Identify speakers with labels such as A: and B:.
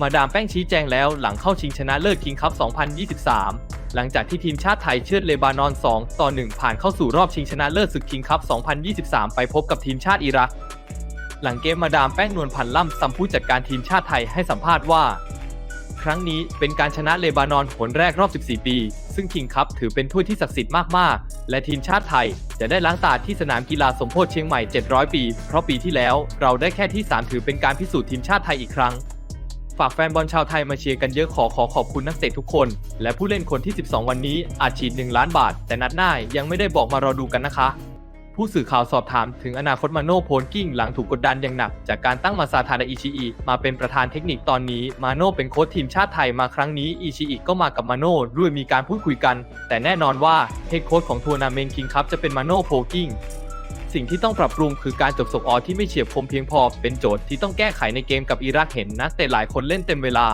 A: มาดามแป้งชี้แจงแล้วหลังเข้าชิงชนะเลิศคิงคัพ 2023 หลังจากที่ทีมชาติไทยเชือดเลบานอน 2 ต่อ 1 ผ่านเข้าสู่รอบชิงชนะเลิศศึกคิงคัพ 2023 ไปพบกับทีมชาติอิรัก หลังเกมมาดามแป้งนวลพันธ์ล่ำซัมผู้จัดการทีมชาติไทยให้สัมภาษณ์ว่า ครั้งนี้เป็นการชนะเลบานอนหนแรกรอบ 14 ปี ซึ่งคิงคัพถือเป็นถ้วยที่ศักดิ์สิทธิ์มากๆ และทีมชาติไทยจะได้ล้างตาที่สนามกีฬาสมโพธิเชียงใหม่ 700 ปี เพราะปีที่แล้วเราได้แค่ที่ 3 ถือเป็นการพิสูจน์ทีมชาติไทยอีกครั้ง ฝากแฟนบอลชาวไทยมาเชียร์กันเยอะขอขอขอบคุณนักเตะทุกคน และผู้เล่นคนที่ 12 วันนี้อาจฉีด 1 ล้านบาท แต่นัดหน้ายังไม่ได้บอกมารอดูกันนะคะ ผู้สื่อข่าวสอบถามถึงอนาคตมาโน่โพลกิ้งหลังถูกกดดันอย่างหนัก จากการตั้งมาซาทาดาอิชิอิมาเป็นประธานเทคนิคตอนนี้มาโน่เป็นโค้ชทีมชาติไทยมาครั้งนี้อิชิอิก็มากับมาโน่ด้วยมีการพูดคุยกัน แต่แน่นอนว่าเฮดโค้ชของทัวร์นาเมนต์คิงคัพจะเป็นมาโน่โพลกิ้ง สิ่งที่ต้องปรับปรุงคือการจบสกอร์ที่ไม่เฉียบคมเพียงพอ เป็นโจทย์ที่ต้องแก้ไขในเกมกับอิรักเห็นนักเตะหลายคนเล่นเต็มเวลา